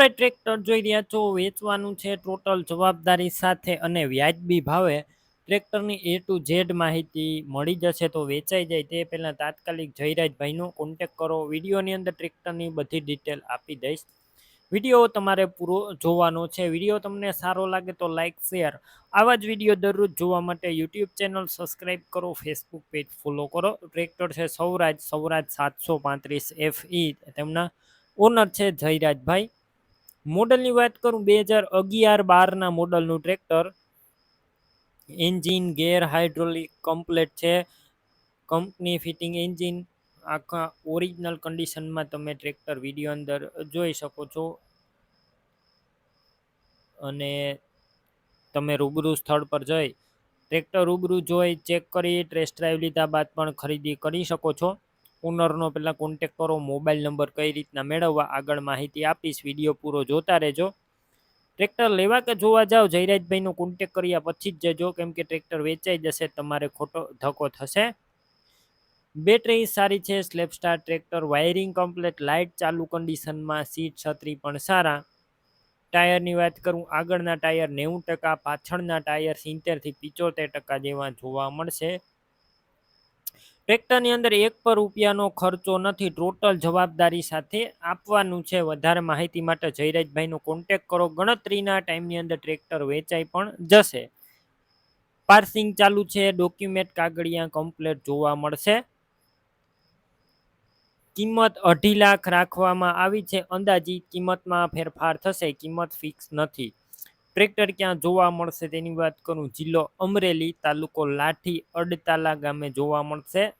Saurashtra tractor જોઈ રહ્યા છો, વેચવાનું છે ટોટલ જવાબદારી સાથે અને વ્યાજબી ભાવે ટ્રેક્ટરની એ ટુ ઝેડ માહિતી મળી જશે તો વેચાઈ જાય તે પહેલાં તાત્કાલિક જયરાજભાઈનો કોન્ટેક કરો. વિડીયોની અંદર ટ્રેક્ટરની બધી ડિટેલ આપી દઈશ. વીડિયો તમારે પૂરો જોવાનો છે. વીડિયો તમને સારો લાગે તો લાઇક શેર આવા જ વીડિયો દરરોજ જોવા માટે યુટ્યુબ ચેનલ સબસ્ક્રાઈબ કરો ફેસબુક પેજ ફોલો કરો. ટ્રેક્ટર છે સૌરાજ સૌરાજ સાતસો પાંત્રીસ એફ ઈ તેમના ઓનર છે જયરાજભાઈ. મોડલની વાત કરું બે હજાર અગિયાર બારના મોડલનું tractor. Engine gear hydraulic complete છે. કંપની ફિટિંગ એન્જિન આખા ઓરિજિનલ કન્ડિશનમાં તમે ટ્રેક્ટર વીડિયો અંદર જોઈ શકો છો. અને તમે રૂબરૂ સ્થળ પર જઈ ટ્રેક્ટર રૂબરૂ જોઈ, ચેક કરી, ટેસ્ટ ડ્રાઈવ લીધા બાદ પણ ખરીદી કરી શકો છો. ઓનરનો પહેલાં કોન્ટેક કરો મોબાઈલ નંબર કઈ રીતના મેળવવા, આગળ માહિતી આપીશ વીડિયો પૂરો જોતા રહેજો. ટ્રેક્ટર લેવા કે જોવા જાઓ, જયરાજભાઈનો કોન્ટેક કર્યા પછી જ જજો, કેમ કે ટ્રેક્ટર વેચાઈ જશે, તમારે ખોટો ધક્કો થશે. બેટરી સારી છે self start tractor wiring complete light ચાલુ કન્ડિશનમાં સીટ છત્રી પણ સારા. ટાયરની વાત કરું, આગળના ટાયર નેવું ટકા, પાછળના ટાયર સિત્તેરથી પિચોતેર ટકા જેવા જોવા મળશે. ટ્રેક્ટરની અંદર એક પર રૂપિયાનો ખર્ચો નથી, ટોટલ જવાબદારી સાથે આપવાનું છે. વધારે માહિતી માટે જયરાજભાઈનો કોન્ટેક કરો. ગણતરીના ટાઈમની અંદર ટ્રેક્ટર વેચાઈ પણ જશે. પાર્સિંગ ચાલુ છે. ડોક્યુમેન્ટ કાગળિયા કમ્પ્લેટ જોવા મળશે. કિંમત અઢી લાખ રાખવામાં આવી છે. અંદાજિત કિંમતમાં ફેરફાર થશે. કિંમત ફિક્સ નથી. ટ્રેક્ટર ક્યાં જોવા મળશે તેની વાત કરું. જિલ્લો અમરેલી તાલુકો લાઠી અડતાલા ગામે જોવા મળશે.